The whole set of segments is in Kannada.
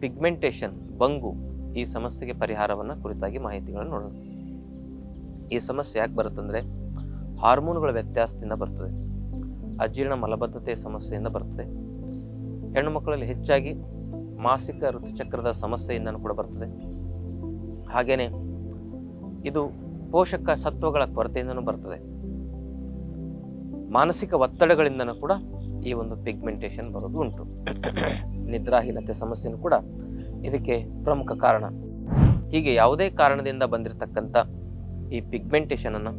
ಪಿಗ್ಮೆಂಟೇಷನ್ ಬಂಗು ಈ ಸಮಸ್ಯೆಗೆ ಪರಿಹಾರವನ್ನು ಕುರಿತಾಗಿ ಮಾಹಿತಿಗಳನ್ನು ನೋಡೋಣ. ಈ ಸಮಸ್ಯೆ ಯಾಕೆ ಬರುತ್ತಂದ್ರೆ ಹಾರ್ಮೋನುಗಳ ವ್ಯತ್ಯಾಸದಿಂದ ಬರ್ತದೆ. ಅಜೀರ್ಣ ಮಲಬದ್ಧತೆಯ ಸಮಸ್ಯೆಯಿಂದ ಬರ್ತದೆ. ಹೆಣ್ಣು ಮಕ್ಕಳಲ್ಲಿ ಹೆಚ್ಚಾಗಿ ಮಾಸಿಕ ಋತುಚಕ್ರದ ಸಮಸ್ಯೆಯಿಂದನೂ ಕೂಡ ಬರ್ತದೆ. ಹಾಗೆಯೇ ಇದು ಪೋಷಕ ಸತ್ವಗಳ ಕೊರತೆಯಿಂದನೂ ಬರ್ತದೆ. ಮಾನಸಿಕ ಒತ್ತಡಗಳಿಂದನೂ ಕೂಡ ಈ ಒಂದು ಪಿಗ್ಮೆಂಟೇಷನ್ ಬರೋದು ಉಂಟು. ನಿದ್ರಾಹೀನತೆ ಸಮಸ್ಯೆನೂ ಕೂಡ ಇದಕ್ಕೆ ಪ್ರಮುಖ ಕಾರಣ. ಹೀಗೆ ಯಾವುದೇ ಕಾರಣದಿಂದ ಬಂದಿರತಕ್ಕಂಥ ಈ ಪಿಗ್ಮೆಂಟೇಷನನ್ನು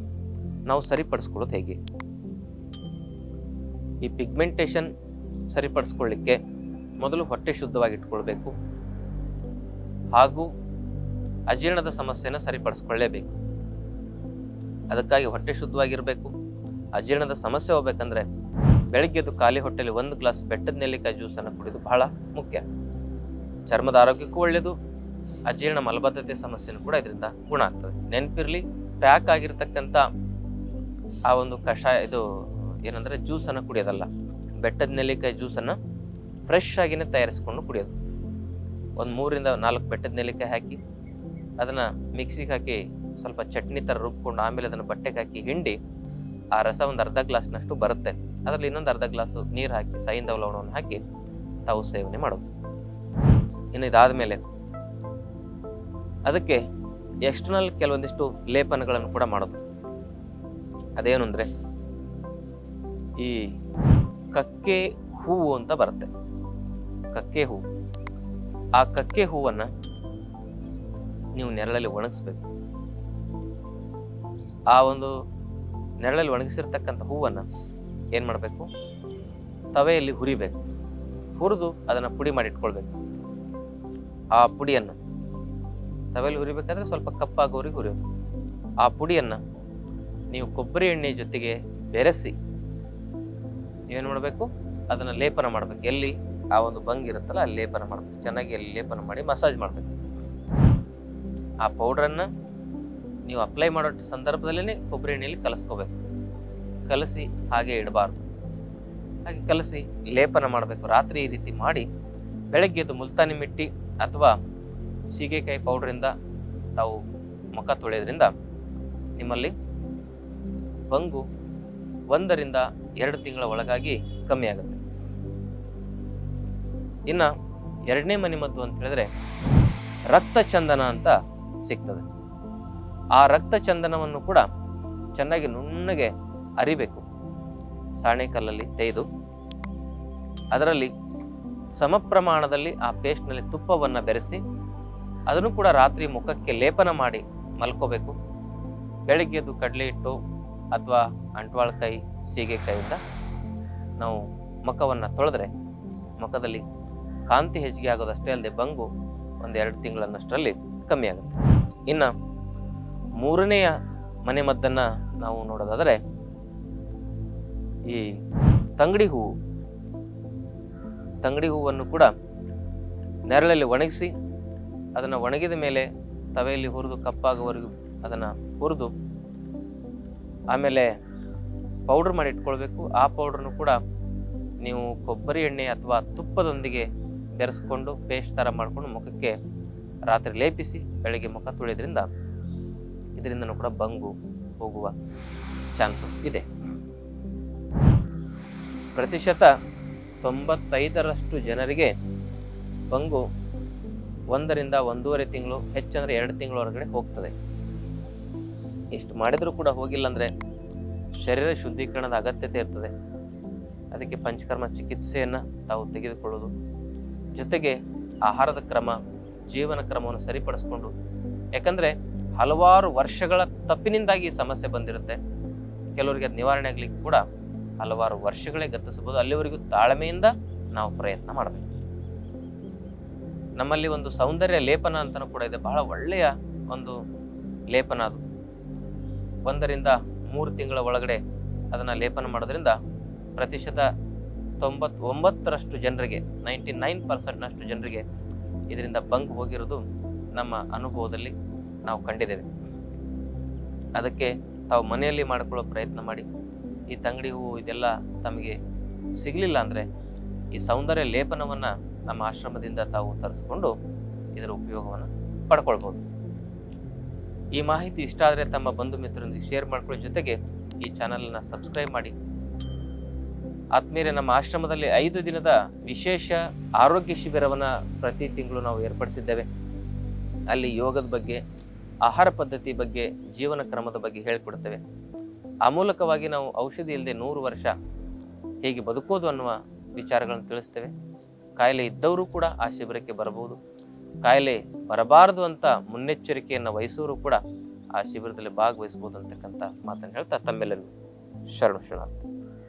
ನಾವು ಸರಿಪಡಿಸ್ಕೊಳ್ಳೋದು ಹೇಗೆ? ಈ ಪಿಗ್ಮೆಂಟೇಷನ್ ಸರಿಪಡಿಸ್ಕೊಳ್ಳಿಕ್ಕೆ ಮೊದಲು ಹೊಟ್ಟೆ ಶುದ್ಧವಾಗಿ ಇಟ್ಕೊಳ್ಬೇಕು ಹಾಗೂ ಅಜೀರ್ಣದ ಸಮಸ್ಯೆನ ಸರಿಪಡಿಸ್ಕೊಳ್ಳೇಬೇಕು. ಅದಕ್ಕಾಗಿ ಹೊಟ್ಟೆ ಶುದ್ಧವಾಗಿರಬೇಕು. ಅಜೀರ್ಣದ ಸಮಸ್ಯೆ ಹೋಗ್ಬೇಕಂದ್ರೆ ಬೆಳಗ್ಗೆದ್ದು ಖಾಲಿ ಹೊಟ್ಟೆಲಿ ಒಂದು ಗ್ಲಾಸ್ ಬೆಟ್ಟದ ನೆಲ್ಲಿಕಾಯಿ ಜ್ಯೂಸನ್ನು ಕುಡಿದು ಬಹಳ ಮುಖ್ಯ. ಚರ್ಮದ ಆರೋಗ್ಯಕ್ಕೂ ಒಳ್ಳೆಯದು ಅಜೀರ್ಣ ಮಲಬದ್ಧತೆ ಸಮಸ್ಯೆನೂ ಕೂಡ ಇದರಿಂದ ಗುಣ ಆಗ್ತದೆ. ನೆನಪಿರ್ಲಿ, ಪ್ಯಾಕ್ ಆಗಿರ್ತಕ್ಕಂಥ ಆ ಒಂದು ಕಷಾಯ, ಇದು ಏನಂದ್ರೆ ಜ್ಯೂಸನ್ನು ಕುಡಿಯೋದಲ್ಲ, ಬೆಟ್ಟದ ನೆಲ್ಲಿಕಾಯಿ ಜ್ಯೂಸನ್ನು ಫ್ರೆಶ್ ಆಗಿನೇ ತಯಾರಿಸ್ಕೊಂಡು ಕುಡಿಯೋದು. ಒಂದು ಮೂರಿಂದ ನಾಲ್ಕು ಬೆಟ್ಟದ ನೆಲ್ಲಿಕಾಯಿ ಹಾಕಿ, ಅದನ್ನು ಮಿಕ್ಸಿಗೆ ಹಾಕಿ ಸ್ವಲ್ಪ ಚಟ್ನಿ ಥರ ರುಬ್ಕೊಂಡು, ಆಮೇಲೆ ಅದನ್ನು ಬಟ್ಟೆಗೆ ಹಾಕಿ ಹಿಂಡಿ, ಆ ರಸ ಒಂದು ಅರ್ಧ ಗ್ಲಾಸ್ನಷ್ಟು ಬರುತ್ತೆ. ಅದರಲ್ಲಿ ಇನ್ನೊಂದು ಅರ್ಧ ಗ್ಲಾಸು ನೀರು ಹಾಕಿ ಸೈಂಧವ ಲವಣವನ್ನು ಹಾಕಿ ತಾವು ಸೇವನೆ ಮಾಡೋದು. ಇನ್ನು ಇದಾದ ಮೇಲೆ ಅದಕ್ಕೆ ಎಕ್ಸ್ಟರ್ನಲ್ ಕೆಲವೊಂದಿಷ್ಟು ಲೇಪನಗಳನ್ನು ಕೂಡ ಮಾಡೋದು. ಅದೇನು ಅಂದರೆ ಈ ಕಕ್ಕೆ ಹೂವು ಅಂತ ಬರುತ್ತೆ. ಕಕ್ಕೆ ಹೂವು. ಆ ಕಕ್ಕೆ ಹೂವನ್ನು ನೀವು ನೆರಳಲ್ಲಿ ಒಣಗಿಸ್ಬೇಕು. ಆ ಒಂದು ನೆರಳಲ್ಲಿ ಒಣಗಿಸಿರ್ತಕ್ಕಂಥ ಹೂವನ್ನು ಏನು ಮಾಡಬೇಕು? ತವೆಯಲ್ಲಿ ಹುರಿಬೇಕು. ಹುರಿದು ಅದನ್ನು ಪುಡಿ ಮಾಡಿ ಇಟ್ಕೊಳ್ಬೇಕು. ಆ ಪುಡಿಯನ್ನು ತವೆಯಲ್ಲಿ ಹುರಿಬೇಕಾದ್ರೆ ಸ್ವಲ್ಪ ಕಪ್ಪಾಗೋರಿಗೆ ಹುರಿಯೋದು. ಆ ಪುಡಿಯನ್ನು ನೀವು ಕೊಬ್ಬರಿ ಎಣ್ಣೆ ಜೊತೆಗೆ ಬೆರೆಸಿ ಏನು ಮಾಡಬೇಕು? ಅದನ್ನು ಲೇಪನ ಮಾಡಬೇಕು. ಎಲ್ಲಿ? ಆ ಒಂದು ಬಂಗ್ ಇರುತ್ತಲ್ಲ, ಅಲ್ಲಿ ಲೇಪನ ಮಾಡಬೇಕು. ಚೆನ್ನಾಗಿ ಅಲ್ಲಿ ಲೇಪನ ಮಾಡಿ ಮಸಾಜ್ ಮಾಡಬೇಕು. ಆ ಪೌಡ್ರನ್ನು ನೀವು ಅಪ್ಲೈ ಮಾಡೋ ಸಂದರ್ಭದಲ್ಲೇ ಕೊಬ್ಬರಿ ಎಣ್ಣೆಯಲ್ಲಿ ಕಲಸ್ಕೋಬೇಕು. ಕಲಸಿ ಹಾಗೆ ಇಡಬಾರ್ದು. ಹಾಗೆ ಕಲಸಿ ಲೇಪನ ಮಾಡಬೇಕು. ರಾತ್ರಿ ಈ ರೀತಿ ಮಾಡಿ ಬೆಳಗ್ಗೆ ಎದ್ದು ಮುಲ್ತಾನಿ ಮಿಟ್ಟಿ ಅಥವಾ ಸೀಗೆಕಾಯಿ ಪೌಡ್ರಿಂದ ತಾವು ಮುಖ ತೊಳೆಯೋದ್ರಿಂದ ನಿಮ್ಮಲ್ಲಿ ಬಂಗು ಒಂದರಿಂದ ಎರಡು ತಿಂಗಳ ಒಳಗಾಗಿ ಕಮ್ಮಿ ಆಗುತ್ತೆ. ಇನ್ನು ಎರಡನೇ ಮನೆ ಮದ್ದು ಅಂತ ಹೇಳಿದ್ರೆ ರಕ್ತ ಚಂದನ ಅಂತ ಸಿಗ್ತದೆ. ಆ ರಕ್ತ ಚಂದನವನ್ನು ಕೂಡ ಚೆನ್ನಾಗಿ ನುಣ್ಣಗೆ ಅರಿಬೇಕು. ಸಾಣೆಕಲ್ಲಲ್ಲಿ ತೆಗೆದು ಅದರಲ್ಲಿ ಸಮ ಪ್ರಮಾಣದಲ್ಲಿ ಆ ಪೇಸ್ಟ್ನಲ್ಲಿ ತುಪ್ಪವನ್ನು ಬೆರೆಸಿ, ಅದನ್ನು ಕೂಡ ರಾತ್ರಿ ಮುಖಕ್ಕೆ ಲೇಪನ ಮಾಡಿ ಮಲ್ಕೋಬೇಕು. ಬೆಳಿಗ್ಗೆದು ಕಡಲೆ ಹಿಟ್ಟು ಅಥವಾ ಅಂಟ್ವಾಳ್ಕಾಯಿ ಸೀಗೆಕಾಯಿಂದ ನಾವು ಮುಖವನ್ನು ತೊಳೆದ್ರೆ, ಮುಖದಲ್ಲಿ ಕಾಂತಿ ಹೆಚ್ಚಿಗೆ ಆಗೋದಷ್ಟೇ ಅಲ್ಲದೆ ಬಂಗು ಒಂದೆರಡು ತಿಂಗಳನ್ನಷ್ಟರಲ್ಲಿ ಕಮ್ಮಿ ಆಗುತ್ತೆ. ಇನ್ನು ಮೂರನೆಯ ಮನೆಮದ್ದನ್ನು ನಾವು ನೋಡೋದಾದರೆ ಈ ತಂಗಡಿ ಹೂವು ತಂಗಡಿ ಹೂವನ್ನು ಕೂಡ ನೆರಳಲ್ಲಿ ಒಣಗಿಸಿ ಅದನ್ನು ಒಣಗಿದ ಮೇಲೆ ತವೆಯಲ್ಲಿ ಹುರಿದು ಕಪ್ಪಾಗುವವರೆಗೂ ಅದನ್ನು ಹುರಿದು ಆಮೇಲೆ ಪೌಡ್ರ್ ಮಾಡಿ ಇಟ್ಕೊಳ್ಬೇಕು. ಆ ಪೌಡ್ರನ್ನು ಕೂಡ ನೀವು ಕೊಬ್ಬರಿ ಎಣ್ಣೆ ಅಥವಾ ತುಪ್ಪದೊಂದಿಗೆ ಬೆರೆಸ್ಕೊಂಡು ಪೇಸ್ಟ್ ಥರ ಮಾಡಿಕೊಂಡು ಮುಖಕ್ಕೆ ರಾತ್ರಿ ಲೇಪಿಸಿ ಬೆಳಗ್ಗೆ ಮುಖ ತೊಳೆಯೋದ್ರಿಂದ ಇದರಿಂದನೂ ಕೂಡ ಬಂಗು ಹೋಗುವ ಚಾನ್ಸಸ್ ಇದೆ. ಪ್ರತಿಶತ ತೊಂಬತ್ತೈದರಷ್ಟು ಜನರಿಗೆ ಬಂಗು ಒಂದರಿಂದ ಒಂದೂವರೆ ತಿಂಗಳು, ಹೆಚ್ಚಂದ್ರೆ ಎರಡು ತಿಂಗಳ ಹೊರಗಡೆ ಹೋಗ್ತದೆ. ಇಷ್ಟು ಮಾಡಿದರೂ ಕೂಡ ಹೋಗಿಲ್ಲ ಅಂದರೆ ಶರೀರ ಶುದ್ಧೀಕರಣದ ಅಗತ್ಯತೆ ಇರ್ತದೆ. ಅದಕ್ಕೆ ಪಂಚಕರ್ಮ ಚಿಕಿತ್ಸೆಯನ್ನು ತಾವು ತೆಗೆದುಕೊಳ್ಳೋದು. ಜೊತೆಗೆ ಆಹಾರದ ಕ್ರಮ, ಜೀವನ ಕ್ರಮವನ್ನು ಸರಿಪಡಿಸ್ಕೊಂಡು, ಯಾಕಂದರೆ ಹಲವಾರು ವರ್ಷಗಳ ತಪ್ಪಿನಿಂದಾಗಿ ಈ ಸಮಸ್ಯೆ ಬಂದಿರುತ್ತೆ. ಕೆಲವರಿಗೆ ಅದು ನಿವಾರಣೆ ಆಗಲಿಕ್ಕೆ ಕೂಡ ಹಲವಾರು ವರ್ಷಗಳೇ ಗತಿಸಬಹುದು. ಅಲ್ಲಿವರೆಗೂ ತಾಳ್ಮೆಯಿಂದ ನಾವು ಪ್ರಯತ್ನ ಮಾಡಬೇಕು. ನಮ್ಮಲ್ಲಿ ಒಂದು ಸೌಂದರ್ಯ ಲೇಪನ ಅಂತಲೂ ಕೂಡ ಇದೆ. ಬಹಳ ಒಳ್ಳೆಯ ಒಂದು ಲೇಪನ ಅದು. ಒಂದರಿಂದ ಮೂರು ತಿಂಗಳ ಒಳಗಡೆ ಅದನ್ನು ಲೇಪನ ಮಾಡೋದ್ರಿಂದ ಪ್ರತಿಶತ ತೊಂಬತ್ ಒಂಬತ್ತರಷ್ಟು ಜನರಿಗೆ, ನೈಂಟಿ ನೈನ್ ಪರ್ಸೆಂಟ್ನಷ್ಟು ಜನರಿಗೆ ಇದರಿಂದ ಬಂಕ್ ಹೋಗಿರೋದು ನಮ್ಮ ಅನುಭವದಲ್ಲಿ ನಾವು ಕಂಡಿದ್ದೇವೆ. ಅದಕ್ಕೆ ತಾವು ಮನೆಯಲ್ಲಿ ಮಾಡಿಕೊಳ್ಳೋ ಪ್ರಯತ್ನ ಮಾಡಿ. ಈ ತಂಗಡಿ ಹೂವು ಇದೆಲ್ಲ ತಮಗೆ ಸಿಗಲಿಲ್ಲ ಅಂದರೆ ಈ ಸೌಂದರ್ಯ ಲೇಪನವನ್ನು ನಮ್ಮ ಆಶ್ರಮದಿಂದ ತಾವು ತರಿಸ್ಕೊಂಡು ಇದರ ಉಪಯೋಗವನ್ನು ಪಡ್ಕೊಳ್ಬೋದು. ಈ ಮಾಹಿತಿ ಇಷ್ಟ ಆದರೆ ತಮ್ಮ ಬಂಧು ಮಿತ್ರರೊಂದಿಗೆ ಶೇರ್ ಮಾಡ್ಕೊಳ್ಳೋ ಜೊತೆಗೆ ಈ ಚಾನಲನ್ನು ಸಬ್ಸ್ಕ್ರೈಬ್ ಮಾಡಿ. ಆತ್ಮೀಯರೇ, ನಮ್ಮ ಆಶ್ರಮದಲ್ಲಿ ಐದು ದಿನದ ವಿಶೇಷ ಆರೋಗ್ಯ ಶಿಬಿರವನ್ನು ಪ್ರತಿ ತಿಂಗಳು ನಾವು ಏರ್ಪಡಿಸಿದ್ದೇವೆ. ಅಲ್ಲಿ ಯೋಗದ ಬಗ್ಗೆ, ಆಹಾರ ಪದ್ಧತಿ ಬಗ್ಗೆ, ಜೀವನ ಕ್ರಮದ ಬಗ್ಗೆ ಹೇಳಿಕೊಡ್ತೇವೆ. ಆ ಮೂಲಕವಾಗಿ ನಾವು ಔಷಧಿ ಇಲ್ಲದೆ ನೂರು ವರ್ಷ ಹೇಗೆ ಬದುಕೋದು ಅನ್ನುವ ವಿಚಾರಗಳನ್ನು ತಿಳಿಸ್ತೇವೆ. ಕಾಯಿಲೆ ಇದ್ದವರು ಕೂಡ ಆ ಶಿಬಿರಕ್ಕೆ ಬರಬಹುದು. ಕಾಯಿಲೆ ಬರಬಾರದು ಅಂತ ಮುನ್ನೆಚ್ಚರಿಕೆಯನ್ನು ವಹಿಸೋರು ಕೂಡ ಆ ಶಿಬಿರದಲ್ಲಿ ಭಾಗವಹಿಸಬಹುದು ಅಂತಕ್ಕಂಥ ಮಾತನ್ನು ಹೇಳ್ತಾ ತಮ್ಮೆಲ್ಲರಿಗೂ ಶರಣು ಶರಣಾರ್ಥಿ.